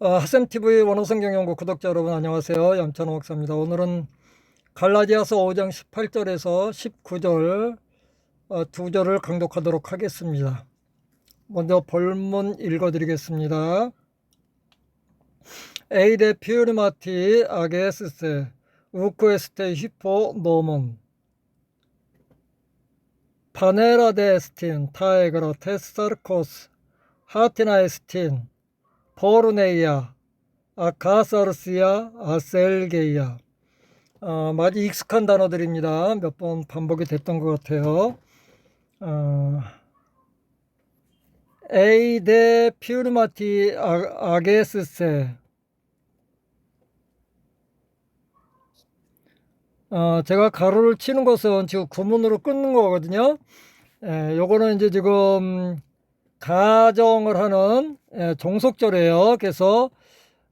어, 하샘TV 원어성경연구 구독자 여러분 안녕하세요. 염찬호 목사입니다. 오늘은 갈라디아서 5장 18절에서 19절 어, 두 절을 강독하도록 하겠습니다. 먼저 본문 읽어드리겠습니다. 에이데 피우르마티 아게스세 우쿠에스테 히포 노몬 파네라데스틴 타에그라 테스타르코스 하티나 에스틴 포르네이아, 아카사르스야, 아셀게이아. 어, 많이 익숙한 단어들입니다. 몇 번 반복이 됐던 것 같아요. 어, 에이데 피우르마티 아, 아게스세. 어, 제가 가로를 치는 것은 지금 구문으로 끊는 거거든요. 에, 요거는 이제 지금 가정을 하는 예, 종속절이에요. 그래서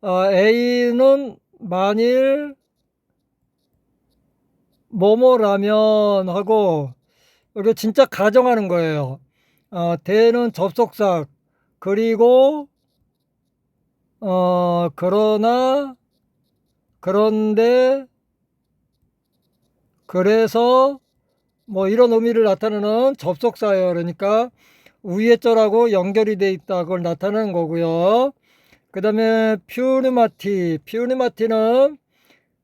어, A는 만일 뭐뭐라면 하고 이게 진짜 가정하는 거예요. 어, 대는 접속사 그리고 어, 그러나 그런데 그래서 뭐 이런 의미를 나타내는 접속사예요. 그러니까 위에 절하고 연결이 돼 있다 그걸 나타내는 거고요. 그 다음에 퓨르마티 퓨르마티는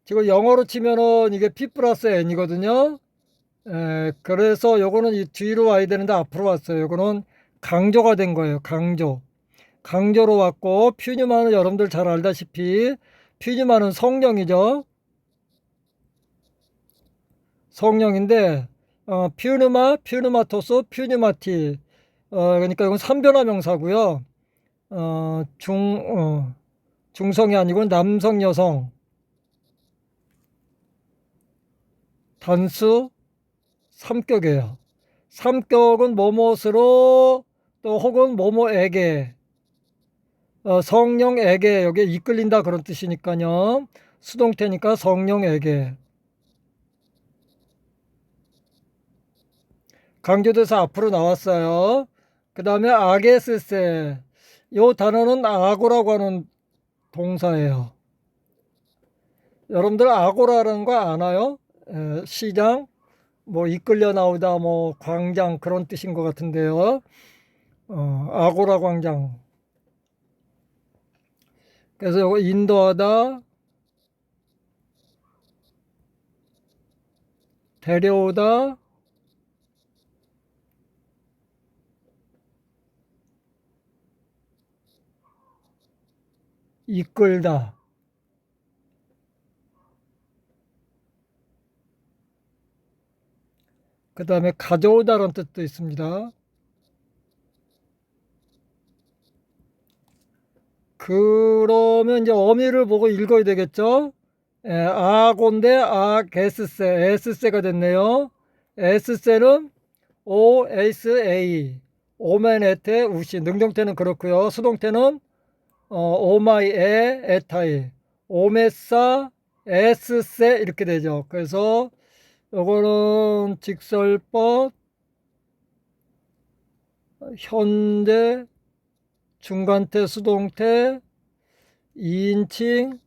지금 영어로 치면은 이게 P 플러스 N이거든요. 에, 그래서 요거는 이 뒤로 와야 되는데 앞으로 왔어요. 요거는 강조가 된 거예요. 강조. 강조로 왔고 퓨뉴마는 여러분들 잘 알다시피 퓨뉴마는 성령이죠. 성령인데 어, 퓨누마, 퓨누마토스, 퓨뉴마티 어, 그러니까 이건 삼변화 명사고요. 어, 중, 어, 중성이 아니고 남성, 여성. 단수 삼격이에요. 삼격은 뭐뭇으로 또 혹은 뭐뭐에게 어, 성령에게 여기에 이끌린다 그런 뜻이니까요. 수동태니까 성령에게 강조돼서 앞으로 나왔어요. 그 다음에 아게스세. 요 단어는 아고라고 하는 동사예요. 여러분들 아고라라는 거 아나요? 에, 시장, 뭐 이끌려 나오다, 뭐 광장 그런 뜻인 것 같은데요. 어, 아고라 광장. 그래서 요거 인도하다, 데려오다, 이끌다. 그 다음에 가져오다라는 뜻도 있습니다. 그러면 이제 어미를 보고 읽어야 되겠죠? 예, 아곤데 아게스세, 에스세가 됐네요. 에스세는 O, S, A, 오멘에테, 우시, 능동태는 그렇고요. 수동태는 어, 오마이, 에, 에타이, 오메사, 에스세 이렇게 되죠. 그래서 요거는 직설법, 현재, 중간태, 수동태, 2인칭,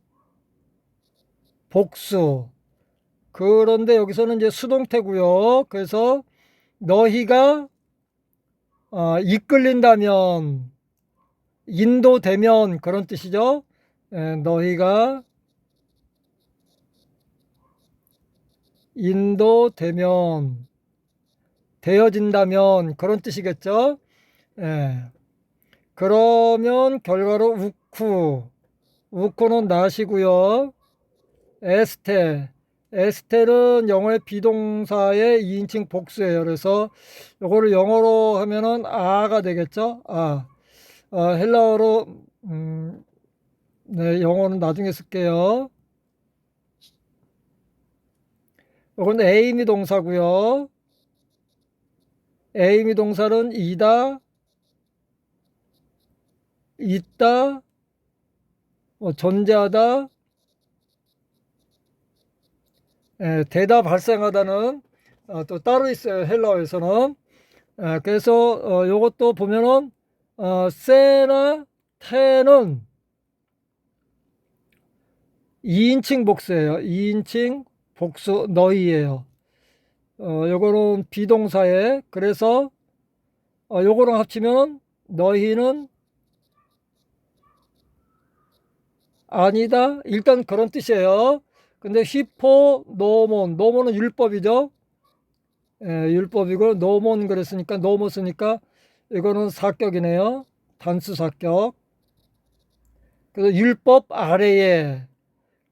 복수. 그런데 여기서는 이제 수동태고요. 그래서 너희가 어, 이끌린다면 인도되면 그런 뜻이죠. 에, 너희가 인도되면 되어진다면 그런 뜻이겠죠. 예. 그러면 결과로 우쿠 우쿠는 나시고요. 에스테 에스텔은 영어의 비동사의 2인칭 복수예요. 그래서 이거를 영어로 하면은 아가 되겠죠. 아. 어, 헬라어로 음, 네, 영어는 나중에 쓸게요. 이건 에이미 동사고요. 에이미 동사는 이다, 있다, 뭐 존재하다, 에, 되다 발생하다는 어, 또 따로 있어요. 헬라어에서는. 에, 그래서 어, 이것도 보면은 어, 세나 테는 2인칭 복수예요. 2인칭 복수 너희예요. 어, 요거는 비동사에 그래서 어, 요거랑 합치면 너희는 아니다. 일단 그런 뜻이에요. 근데 히포 노몬 노몬은 율법이죠. 예, 율법이고 노몬 그랬으니까 노모 쓰니까 이거는 사격이네요. 단수 사격. 그래서 율법 아래에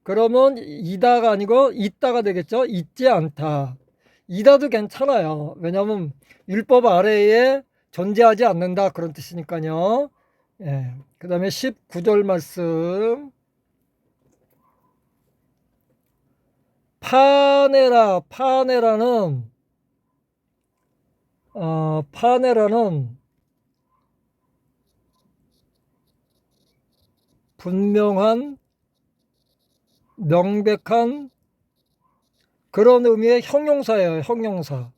그러면 이다가 아니고 있다가 되겠죠. 있지 않다. 이다도 괜찮아요. 왜냐하면 율법 아래에 존재하지 않는다 그런 뜻이니까요. 예. 그 다음에 19절 말씀. 파네라, 파네라는, 어, 파네라는 분명한, 명백한 그런 의미의 형용사예요, 형용사.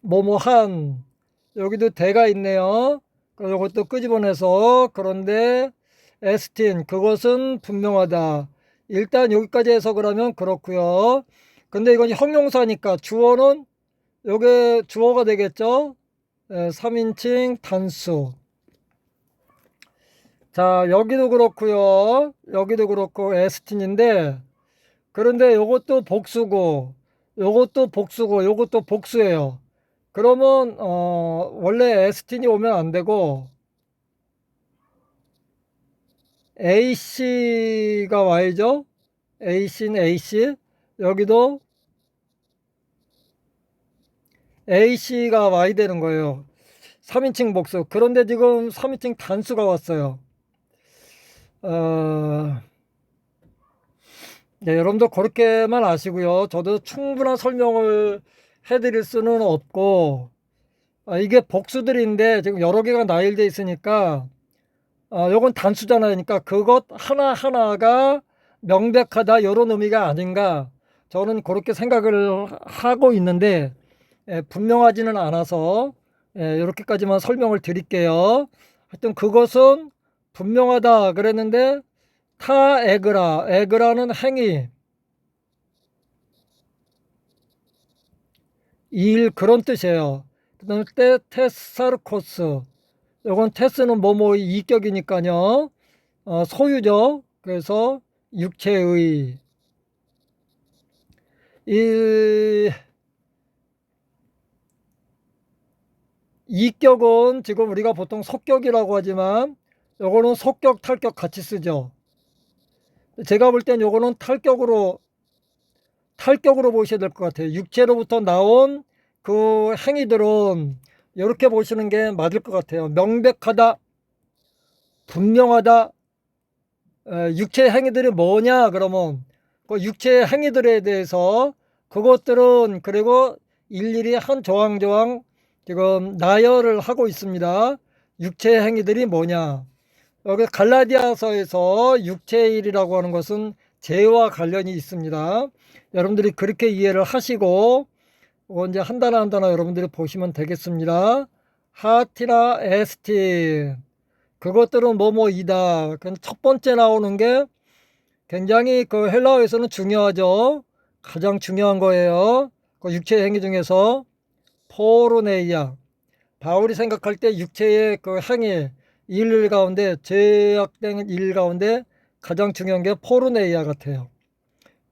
뭐뭐한, 여기도 대가 있네요. 이것도 끄집어내서, 그런데, 에스틴, 그것은 분명하다. 일단 여기까지 해석을 하면 그렇고요. 근데 이건 형용사니까 주어는 요게 주어가 되겠죠. 예, 3인칭 단수. 자, 여기도 그렇고요. 여기도 그렇고 에스틴인데 그런데 요것도 복수고 요것도 복수고 요것도 복수예요. 그러면 어, 원래 에스틴이 오면 안 되고 AC가 Y죠? AC는 AC. 여기도 AC가 Y 되는 거예요. 3인칭 복수. 그런데 지금 3인칭 단수가 왔어요. 어... 네, 여러분도 그렇게만 아시고요. 저도 충분한 설명을 해드릴 수는 없고, 아, 이게 복수들인데 지금 여러 개가 나열되어 있으니까 어, 요건 단수잖아요. 그러니까 그것 하나하나가 명백하다 이런 의미가 아닌가 저는 그렇게 생각을 하고 있는데 예, 분명하지는 않아서 예, 이렇게까지만 설명을 드릴게요. 하여튼 그것은 분명하다 그랬는데 타 에그라 에그라는 행위 일 그런 뜻이에요. 그다음에 테 테사르코스 요건 테스는 뭐뭐 이격이니까요. 어, 소유죠. 그래서 육체의 이 이격은 지금 우리가 보통 속격이라고 하지만 요거는 속격 탈격 같이 쓰죠. 제가 볼 땐 요거는 탈격으로 탈격으로 보셔야 될 것 같아요. 육체로부터 나온 그 행위들은 이렇게 보시는 게 맞을 것 같아요. 명백하다, 분명하다, 육체 행위들이 뭐냐 그러면 그 육체 행위들에 대해서 그것들은 그리고 일일이 한 조항 조항 지금 나열을 하고 있습니다. 육체 행위들이 뭐냐? 여기 갈라디아서에서 육체일이라고 하는 것은 죄와 관련이 있습니다. 여러분들이 그렇게 이해를 하시고 이제 한 단어 한 단어 여러분들이 보시면 되겠습니다. 하티나 에스티 그것들은 뭐뭐이다. 첫 번째 나오는 게 굉장히 그 헬라어에서는 중요하죠. 가장 중요한 거예요. 그 육체 행위 중에서 포르네이아 바울이 생각할 때 육체의 그 행위 일 가운데 제약된 일 가운데 가장 중요한 게 포르네이아 같아요.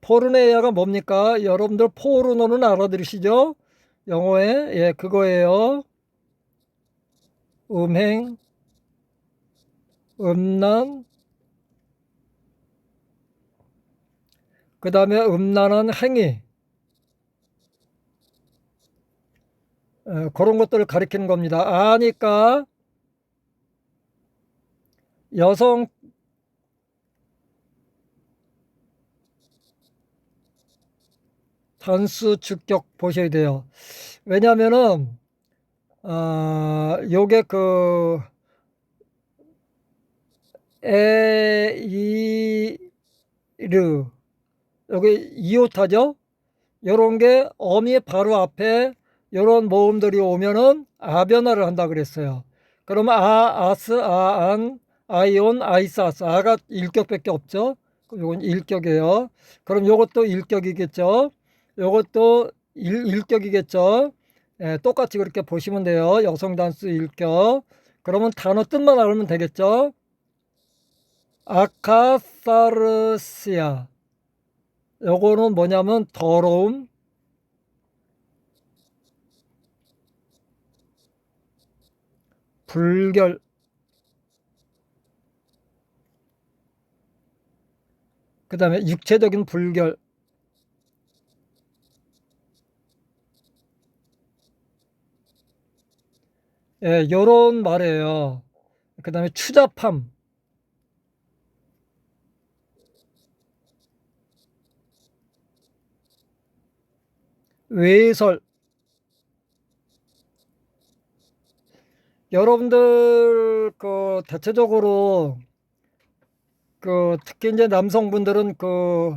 포르네이아가 뭡니까? 여러분들 포르노는 알아들으시죠? 영어에 예 그거예요. 음행, 음란, 그 다음에 음란한 행위 에, 그런 것들을 가리키는 겁니다. 아니까 여성 단수 주격 보셔야 돼요. 왜냐면은, 아, 요게 그, 에, 이, 르, 여기 이오타죠? 요런 게 어미 바로 앞에 요런 모음들이 오면은 아변화를 한다 그랬어요. 그러면 아, 아스, 아 안, 아이온, 아이사스, 아가 일격밖에 없죠? 요건 일격이에요. 그럼 요것도 일격이겠죠. 요것도 일, 일격이겠죠. 예, 똑같이 그렇게 보시면 돼요. 여성 단수 일격. 그러면 단어 뜻만 알면 되겠죠. 아카사르시아. 요거는 뭐냐면 더러움. 불결. 그 다음에 육체적인 불결. 예, 요런 말이에요. 그 다음에 추잡함. 외설. 여러분들, 그, 대체적으로, 그, 특히 이제 남성분들은 그,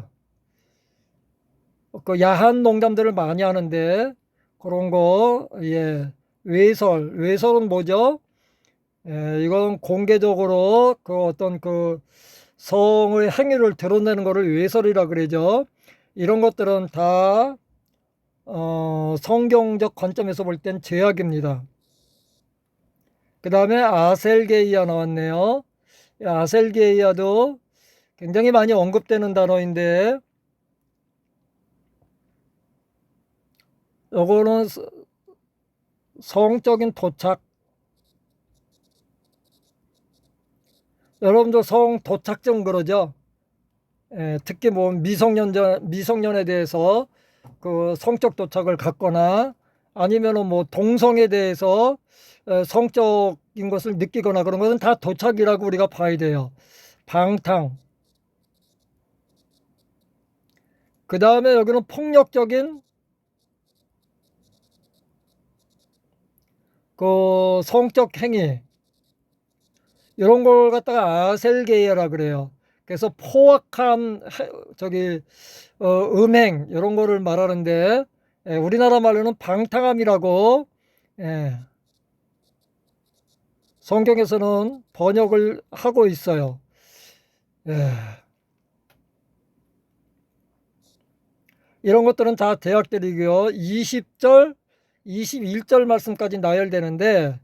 그 야한 농담들을 많이 하는데, 그런 거, 예, 외설. 외설은 뭐죠? 예, 이건 공개적으로 그 어떤 그 성의 행위를 드러내는 거를 외설이라 그러죠. 이런 것들은 다 어, 성경적 관점에서 볼 땐 죄악입니다. 그 다음에 아셀게이아 나왔네요. 이 아셀게이아도 굉장히 많이 언급되는 단어인데 요거는 서- 성적인 도착 여러분들 성 도착증 그러죠? 예, 특히 뭐 미성년 미성년에 대해서 그 성적 도착을 갖거나 아니면은 뭐 동성에 대해서 에, 성적인 것을 느끼거나 그런 것은 다 도착이라고 우리가 봐야 돼요. 방탕. 그 다음에 여기는 폭력적인 그 성적 행위. 이런 걸 갖다가 아셀게이라 그래요. 그래서 포악한 해- 저기 어, 음행 이런 거를 말하는데 예, 우리나라 말로는 방탕함이라고 예, 성경에서는 번역을 하고 있어요. 예. 이런 것들은 다 대학들이고요. 20절, 21절 말씀까지 나열되는데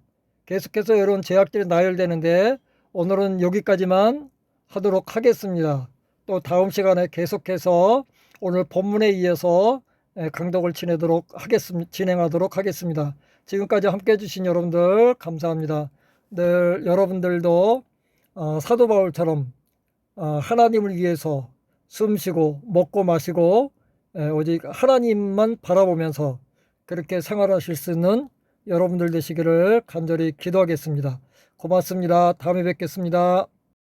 계속해서 이런 제약들이 나열되는데 오늘은 여기까지만 하도록 하겠습니다. 또 다음 시간에 계속해서 오늘 본문에 이어서 예, 강독을 지내도록 하겠습니다. 진행하도록 하겠습니다. 지금까지 함께 해주신 여러분들 감사합니다. 늘 여러분들도 어, 사도 바울처럼 어, 하나님을 위해서 숨쉬고 먹고 마시고 예, 오직 하나님만 바라보면서 그렇게 생활하실 수 있는 여러분들 되시기를 간절히 기도하겠습니다. 고맙습니다. 다음에 뵙겠습니다.